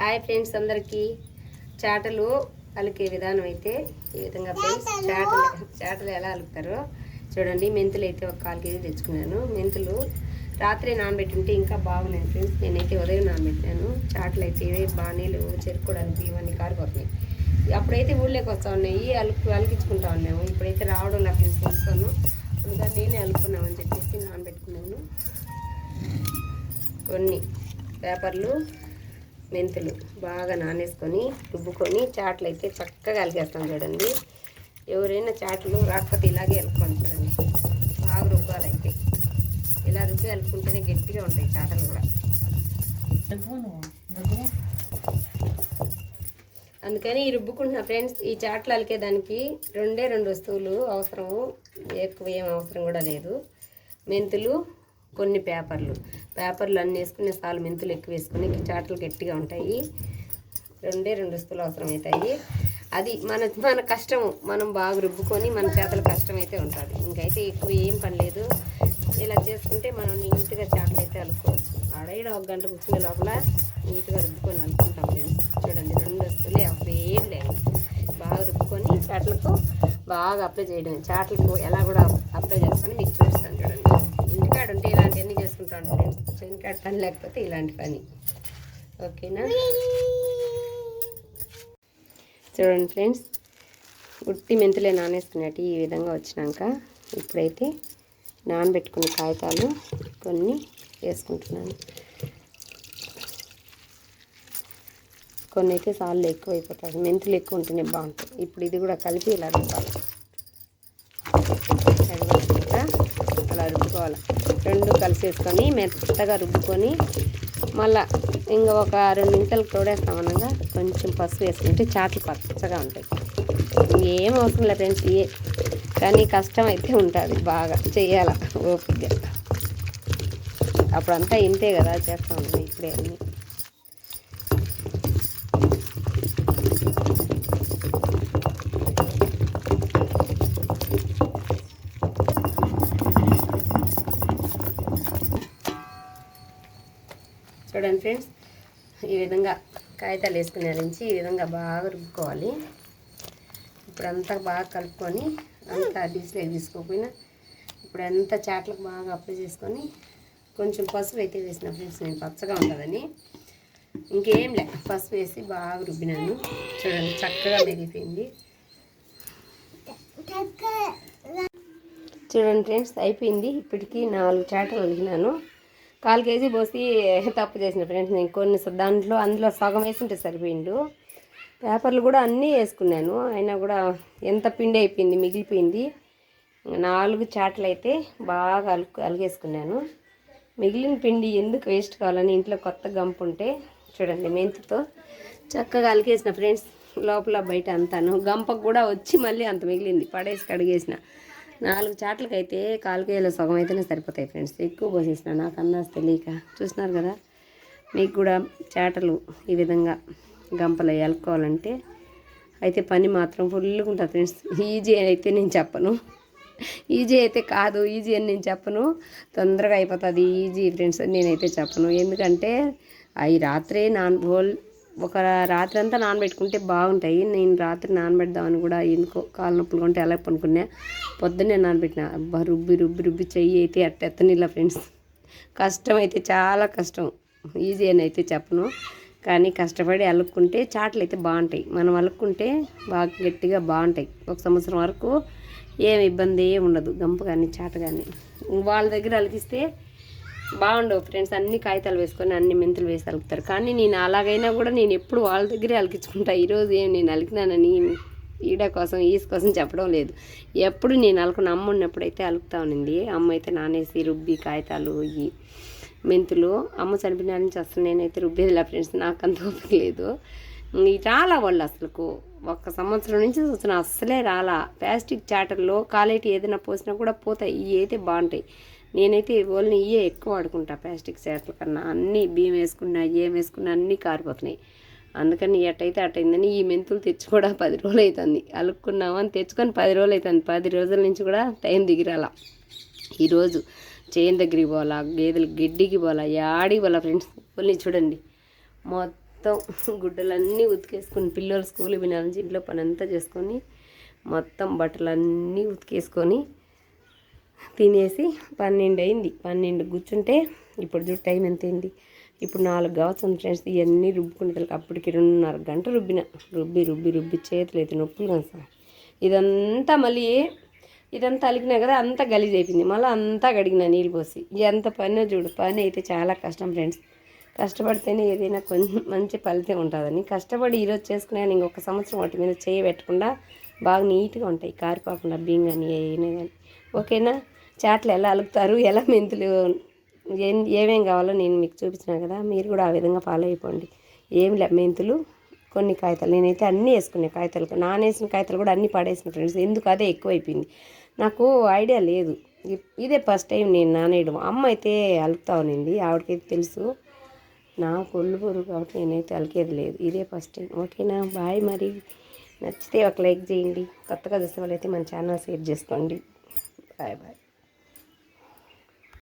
Hi friends అందరికీ. చాటలు అలికే విధానం అయితే ఈ విధంగా ఫ్రెండ్స్. చాటలు చాటలు ఎలా అలుకుతారో చూడండి. మెంతులు అయితే ఒక కాలు కేజీ తెచ్చుకున్నాను. మెంతులు రాత్రి నానబెట్టుంటే ఇంకా బాగున్నాయి ఫ్రెండ్స్. నేనైతే ఉదయం నానబెట్టాను. చాటలు అయితే బాణీలు చెరుకోవడానికి ఇవన్నీ కారిపోతున్నాయి. అప్పుడైతే ఊళ్ళోకి వస్తూ ఉన్నాయి. అలుకు అలికించుకుంటా ఉన్నాము. ఇప్పుడైతే రావడం నా ఫ్రెండ్స్ తెలుస్తాను అందుకని నేనే అలుకున్నామని చెప్పేసి నానబెట్టుకున్నాను. కొన్ని పేపర్లు మెంతులు బాగా నానేసుకొని రుబ్బుకొని చాట్లు అయితే చక్కగా అలిగేస్తాం చూడండి. ఎవరైనా చాట్లు రాకపోతే ఇలాగే అలుపుకొని చూడండి. బాగా రుబ్బాలైతే. ఇలా రుబ్బి అలుపుకుంటేనే గట్టిగా ఉంటాయి చాటలు కూడా. అందుకని ఈ రుబ్బుకుంటున్న ఫ్రెండ్స్ ఈ చాట్లు అలికేదానికి రెండే రెండు వస్తువులు అవసరము. ఎక్కువ ఏం అవసరం కూడా లేదు. మెంతులు కొన్ని పేపర్లు. పేపర్లు అన్నీ వేసుకునే సాలు మెంతులు ఎక్కువ వేసుకుని చాటలు గట్టిగా ఉంటాయి. రెండే రెండు వస్తువులు అవసరం అవుతాయి అది మన మన కష్టము. మనం బాగా రుబ్బుకొని మన చేతలు కష్టమైతే ఉంటుంది. ఇంకైతే ఎక్కువ ఏం పని లేదు. ఇలా చేసుకుంటే మనం నీట్గా చేపలు అయితే అలుకోవచ్చు ఆడైడ ఒక గంట కూర్చునే లోపల నీట్గా రుబ్బుకొని అలుకుంటాం ఫ్రెండ్స్. చూడండి రెండు వస్తువులే అప్పుడు ఏం లేదు బాగా రుబ్బుకొని చాట్లకు బాగా అప్లై చేయడం చాట్లకు ఎలా కూడా అప్లై చేసుకొని మీకు చూపిస్తాను చూడండి. ఇంటికాడ ఉంటే ఇలాంటివన్నీ చేసుకుంటాను. ఫ్రెండ్స్ కాడ పని లేకపోతే ఇలాంటి పని. ఓకేనా? చూడండి ఫ్రెండ్స్ ఉట్టి మెంతులే నానేసుకున్నట్టు ఈ విధంగా వచ్చినాక ఇప్పుడైతే నానబెట్టుకున్న కాగితాలు కొన్ని వేసుకుంటున్నాను. కొన్ని అయితే సార్లు ఎక్కువ అయిపోతాయి మెంతులు ఎక్కువ ఉంటేనే బాగుంటుంది. ఇప్పుడు ఇది కూడా కలిపి ఇలా రుబ్బాలి. అలా రుబ్బుకోవాలి? రెండు కలిసేసుకొని మెత్తగా రుబ్బుకొని మళ్ళా ఇంకా ఒక రెండు నిమిషాలు తోడేస్తామనగా కొంచెం పసుపు వేసుకుంటే చాట్లు పచ్చగా ఉంటాయి. ఏం అవసరం లేదు ఫ్రెండ్స్ ఏ కానీ కష్టం అయితే ఉంటుంది బాగా చెయ్యాల ఓపిక అప్పుడంతా ఇంతే కదా చేస్తాం ఇప్పుడే అన్నీ. చూడండి ఫ్రెండ్స్. ఈ విధంగా కాగితాలు వేసుకునే నుంచి ఈ విధంగా బాగా రుబ్బుకోవాలి. ఇప్పుడు అంతా బాగా కలుపుకొని అంతా డిస్లైక్ తీసుకోకపోయినా ఇప్పుడు అంతా చాట్లకు బాగా అప్లై చేసుకొని కొంచెం పసుపు అయితే వేసిన ఫ్రెండ్స్ నేను పచ్చగా ఉంటుందని. ఇంకేం లే పసుపు వేసి బాగా రుబ్బినాను. చూడండి చక్కగా మెరిగిపోయింది. చూడండి ఫ్రెండ్స్ అయిపోయింది. ఇప్పటికీ నాలుగు చాటలు ఒలిగినాను. కాలు కేజీ పోసి తప్పు చేసిన ఫ్రెండ్స్ నేను కొన్ని దాంట్లో అందులో సగం వేసింటే సరిపోయిండు. పేపర్లు కూడా అన్నీ వేసుకున్నాను. అయినా కూడా ఎంత పిండి అయిపోయింది మిగిలిపోయింది. నాలుగు చాట్లు అయితే బాగా అలుకు అలిగేసుకున్నాను. మిగిలిన పిండి ఎందుకు వేస్ట్ కావాలని ఇంట్లో కొత్త గంపు ఉంటే చూడండి మెంతితో చక్కగా అలికేసిన ఫ్రెండ్స్ లోపల బయట అంతాను. గంపకు కూడా వచ్చి మళ్ళీ అంత మిగిలింది. పడేసి కడిగేసిన. నాలుగు చాట్లకి అయితే కాలు సగం అయితేనే సరిపోతాయి ఫ్రెండ్స్. ఎక్కువ పోసేసిన నాకు అందాజు తెలియక. చూస్తున్నారు కదా? మీకు కూడా చాటలు ఈ విధంగా గంపలు ఎలుకోవాలంటే అయితే పని మాత్రం ఫుల్గా ఉంటుంది ఫ్రెండ్స్. ఈజీ అయితే నేను చెప్పను. ఈజీ అయితే కాదు ఈజీ అని నేను చెప్పను. తొందరగా అయిపోతుంది ఈజీ ఫ్రెండ్స్ అని నేనైతే చెప్పను. ఎందుకంటే అవి రాత్రే నాన్ హోల్ ఒక రాత్రి అంతా నానబెట్టుకుంటే బాగుంటాయి. నేను రాత్రి నానబెడదామని కూడా ఎందుకో కాళ్ళ నొప్పులు కొంటే ఎలా పనుకున్నా. పొద్దున్నే నానబెట్టిన అబ్బా రుబ్బి రుబ్బి రుబ్బి చెయ్యి అయితే అట్ట ఎత్తనిలా ఫ్రెండ్స్. కష్టం అయితే చాలా కష్టం. ఈజీ అని అయితే చెప్పను. కానీ కష్టపడి అలుక్కుంటే చాట్లు అయితే బాగుంటాయి. మనం అలుక్కుంటే బాగా గట్టిగా బాగుంటాయి. ఒక సంవత్సరం వరకు ఏమి ఇబ్బంది ఏం ఉండదు. గంప కానీ చాట కానీ. వాళ్ళ దగ్గర అలికిస్తే బాగుండవు ఫ్రెండ్స్. అన్ని కాగితాలు వేసుకొని అన్ని మెంతులు వేసి అలుకుతారు. కానీ నేను అలాగైనా కూడా నేను ఎప్పుడు వాళ్ళ దగ్గరే అలికించుకుంటా. ఈరోజు ఏం నేను అలికినానని ఈడ కోసం ఈస్ కోసం చెప్పడం లేదు. ఎప్పుడు నేను అలుకున్న అమ్మ ఉన్నప్పుడైతే అలుకుతా ఉన్నింది. అమ్మ అయితే నానేసి రుబ్బి కాగితాలు ఇవి మెంతులు అమ్మ చనిపోయిన నుంచి అసలు నేనైతే రుబ్బేదిలా ఫ్రెండ్స్. నాకు అంత ఓపిక లేదు. ఈ రాలా వాళ్ళు అసలుకు ఒక్క సంవత్సరం నుంచి చూస్తున్నా అస్సలే రాలా. ప్లాస్టిక్ చాటర్లో కాలేటి ఏదైనా పోసినా కూడా పోతాయి. ఇవి అయితే బాగుంటాయి. నేనైతే ఓన్లీ ఇవే ఎక్కువ వాడుకుంటా ప్లాస్టిక్ చాటల కన్నా. అన్నీ బియ్యం వేసుకున్నా ఏం వేసుకున్నా అన్నీ కారిపోతున్నాయి. అందుకని ఎట్టయితే అట్టయిందని ఈ మెంతులు తెచ్చి కూడా పది రోజులు అవుతుంది అలుక్కున్నామని తెచ్చుకొని పది రోజులు అవుతుంది పది రోజుల నుంచి కూడా టైం దిగిరాల. ఈరోజు చేను దగ్గరికి పోవాలా గేదెలు గడ్డికి పోవాలా యాడికి పోవాలా ఫ్రెండ్స్? స్కూల్ని చూడండి. మొత్తం గుడ్డలన్నీ ఉతికేసుకుని పిల్లలు స్కూల్ వినాలని నుంచి ఇంట్లో పని అంతా చేసుకొని మొత్తం బట్టలన్నీ ఉతికేసుకొని తినేసి పన్నెండు అయింది. పన్నెండు కూర్చుంటే ఇప్పుడు చూడు టైం ఎంత అయింది? ఇప్పుడు నాలుగు కావచ్చు ఫ్రెండ్స్. ఇవన్నీ రుబ్బుకునే అప్పటికి రెండున్నర గంట రుబ్బిన. రుబ్బి రుబ్బి రుబ్బి చేతులు అయితే నొప్పులు కదా ఇదంతా మళ్ళీ ఇదంతా అలిగినా కదా అంతా గలీజ్ అయిపోయింది. మళ్ళీ అంతా గడిగినా నీళ్ళు పోసి. ఎంత పని చూడు. పని అయితే చాలా కష్టం ఫ్రెండ్స్. కష్టపడితేనే ఏదైనా కొంచెం మంచి ఫలితం ఉంటుందని. కష్టపడి ఈరోజు చేసుకున్నాను ఇంకొక సంవత్సరం వాటి మీద చేయి పెట్టకుండా బాగా నీట్గా ఉంటాయి. కారిపోకుండా బియ్యం కానీ అయినా కానీ ఓకేనా? చాట్లు ఎలా అలుపుతారు? ఎలా మెంతులు ఏం ఏమేం కావాలో నేను మీకు చూపించిన కదా మీరు కూడా ఆ విధంగా ఫాలో అయిపోండి. ఏం లే మెంతులు కొన్ని కాగితాలు. నేనైతే అన్నీ వేసుకునే కాగితాలు. నానేసిన కాగితాలు కూడా అన్నీ పడేసిన ఫ్రెండ్స్. ఎందుకు అదే ఎక్కువైపోయింది. నాకు ఐడియా లేదు. ఇదే ఫస్ట్ టైం నేను నానేయడం. అమ్మ అయితే అలుపుతా ఉన్నింది. ఆవిడకైతే తెలుసు. నా ఒళ్ళు కాబట్టి నేనైతే అలికేది లేదు. ఇదే ఫస్ట్ టైం. ఓకేనా? బాయ్ మరి. నచ్చితే ఒక లైక్ చేయండి. కొత్తగా చూసే వాళ్ళైతే మన ఛానల్ షేర్ చేసుకోండి. Bye bye.